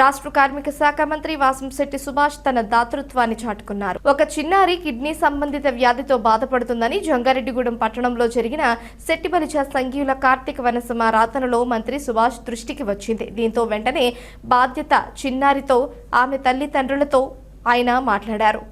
రాష్ట్ర కార్మిక శాఖ మంత్రి వాసంశెట్టి సుభాష్ తన దాతృత్వాన్ని చాటుకున్నారు. ఒక చిన్నారి కిడ్నీ సంబంధిత వ్యాధితో బాధపడుతుందని జంగారెడ్డిగూడెం పట్టణంలో జరిగిన శెట్టిబలిచ సంఘీయుల కార్తీక వనసమ రాతనలో మంత్రి సుభాష్ దృష్టికి వచ్చింది. దీంతో వెంటనే బాధ్యత చిన్నారితో ఆమె తల్లిదండ్రులతో ఆయన మాట్లాడారు.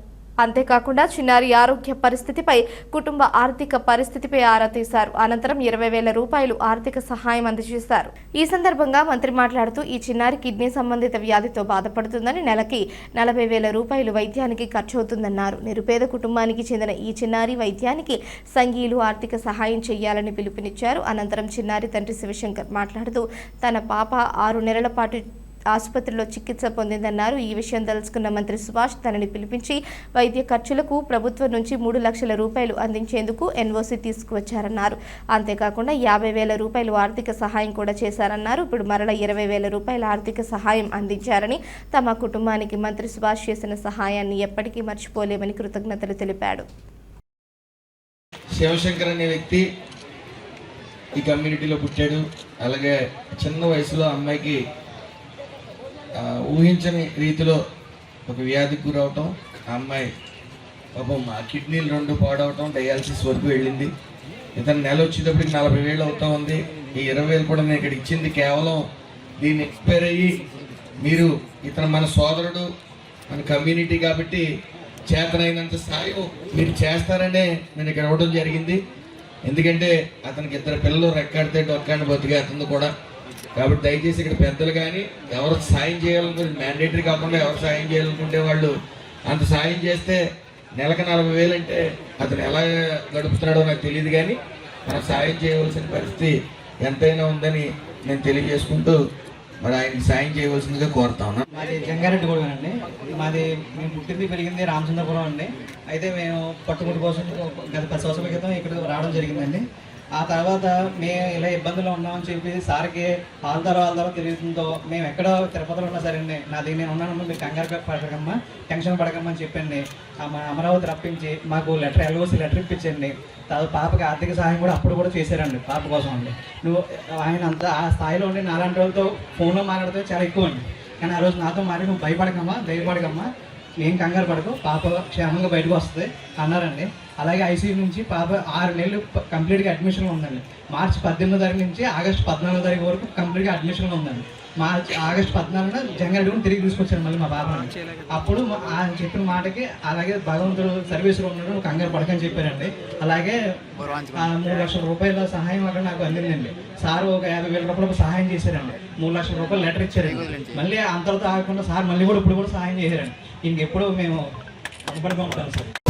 అంతేకాకుండా చిన్నారి ఆరోగ్య పరిస్థితిపై కుటుంబ ఆర్థిక పరిస్థితిపై ఆరా తీశారు. అనంతరం ఇరవై వేల రూపాయలు ఆర్థిక సహాయం అందజేశారు. ఈ సందర్భంగా మంత్రి మాట్లాడుతూ ఈ చిన్నారి కిడ్నీ సంబంధిత వ్యాధితో బాధపడుతుందని నెలకి నలభై వేల రూపాయలు వైద్యానికి ఖర్చవుతుందన్నారు. నిరుపేద కుటుంబానికి చెందిన ఈ చిన్నారి వైద్యానికి సంఘీయులు ఆర్థిక సహాయం చేయాలని పిలుపునిచ్చారు. అనంతరం చిన్నారి తండ్రి శివశంకర్ మాట్లాడుతూ తన పాప ఆరు నెలల పాటు ఆసుపత్రిలో చికిత్స పొందిందన్నారు. ఈ విషయం తెలుసుకున్న మంత్రి సుభాష్ తనని పిలిపించి వైద్య ఖర్చులకు ప్రభుత్వం నుంచి మూడు లక్షల రూపాయలు అందించేందుకు ఎన్ఓసి తీసుకువచ్చారన్నారు. అంతేకాకుండా యాభై వేల రూపాయలు ఆర్థిక సహాయం కూడా చేశారన్నారు. ఇప్పుడు మరల ఇరవై వేల రూపాయల ఆర్థిక సహాయం అందించారని తమ కుటుంబానికి మంత్రి సుభాష్ చేసిన సహాయాన్ని ఎప్పటికీ మర్చిపోలేమని కృతజ్ఞతలు తెలిపాడు. శివశంకర్ అనే వ్యక్తి ఈ కమ్యూనిటీలో పుట్టాడు. అలాగే చిన్న వయసులో అమ్మాయికి ఊహించని రీతిలో ఒక వ్యాధికి గురవటం ఆ అమ్మాయి పాపం మా కిడ్నీలు రెండు పాడవటం డయాలసిస్ వరకు వెళ్ళింది. ఇతను నెల వచ్చేటప్పటికి నలభై వేలు అవుతా ఉంది. ఈ ఇరవై వేలు కూడా నేను ఇక్కడ ఇచ్చింది కేవలం దీన్ని ఎక్స్పైర్ అయ్యి మీరు ఇతను మన సోదరుడు మన కమ్యూనిటీ కాబట్టి చేతనైనంత సాయం మీరు చేస్తారనే నేను ఇక్కడ ఇవ్వడం జరిగింది. ఎందుకంటే అతనికి ఇద్దరు పిల్లలు రెక్కాడితే డొక్కాడిని బతికే అతను కూడా. కాబట్టి దయచేసి ఇక్కడ పెద్దలు కానీ ఎవరు సాయం చేయాలనుకుంటే మ్యాండేటరీ కాకుండా ఎవరు సాయం చేయాలనుకుంటే వాళ్ళు అంత సాయం చేస్తే నెలకు నలభై వేలు అంటే అతను ఎలా గడుపుతున్నాడో నాకు తెలియదు కానీ మనం సాయం చేయవలసిన పరిస్థితి ఎంతైనా ఉందని నేను తెలియజేసుకుంటూ మరి ఆయనకి సాయం చేయవలసిందిగా కోరుతా ఉన్నాను. మాది జంగారెడ్డి కూడా అండి. మాది మేము పుట్టింది పెరిగింది రామచంద్రపురం అండి. అయితే మేము పట్టుకుంటు కోసం గత పది సంవత్సరాల క్రితం ఇక్కడ రావడం జరిగిందండి. ఆ తర్వాత మేము ఇలా ఇబ్బందులు ఉన్నామని చెప్పి సార్కి వాళ్ళ ద్వారా వాళ్ళ ద్వారా మేము ఎక్కడో తిరుపతిలో ఉన్నా సరే అండి నాది నేను ఉన్నాను మీరు కంగారు పడకమ్మా టెన్షన్ పడకమ్మని చెప్పండి. మా అమరావతి రప్పించి మాకు లెటర్ ఎల్ఓసి లెటర్ ఇప్పించండి. తర్వాత పాపకి ఆర్థిక సహాయం కూడా అప్పుడు కూడా చేశారండి పాప కోసం అండి. నువ్వు ఆయన అంత ఆ స్థాయిలో ఉండి నాలాంటి వాళ్ళతో ఫోన్లో మాట్లాడితే చాలా ఎక్కువ అండి. కానీ ఆ రోజు నాతో మాట్లాడి నువ్వు భయపడకమ్మా భయపడకమ్మా ఏం కంగారు పడకు. పాప క్షేమంగా బయటకు వస్తుంది అన్నారండి. అలాగే ఐసీయూ నుంచి పాప ఆరు నెలలు కంప్లీట్గా అడ్మిషన్లో ఉందండి. మార్చి పద్దెనిమిదో తారీఖు నుంచి ఆగస్ట్ పద్నాలుగో తారీఖు వరకు కంప్లీట్గా అడ్మిషన్లో ఉందండి. మార్చ్ ఆగస్ట్ పద్నాలుగున జంగారెడ్డి తిరిగి తీసుకొచ్చారు మళ్ళీ మా పాపని అప్పుడు ఆయన చెప్పిన మాటకి అలాగే భగవంతుడు సర్వీస్లో ఉన్నాడు కంగారు పడకని చెప్పారండి. అలాగే ఆ మూడు లక్షల రూపాయల సహాయం అక్కడ నాకు అందిందండి. సార్ ఒక యాభై వేల రూపాయలకు సహాయం చేశారండి. మూడు లక్షల రూపాయలు లెటర్ ఇచ్చారండి. మళ్ళీ అంతటితో ఆగకుండా సార్ మళ్ళీ కూడా ఇప్పుడు కూడా సహాయం చేశారండి. ఇంకెప్పుడు మేము అప్పటిగా ఉంటాం సార్.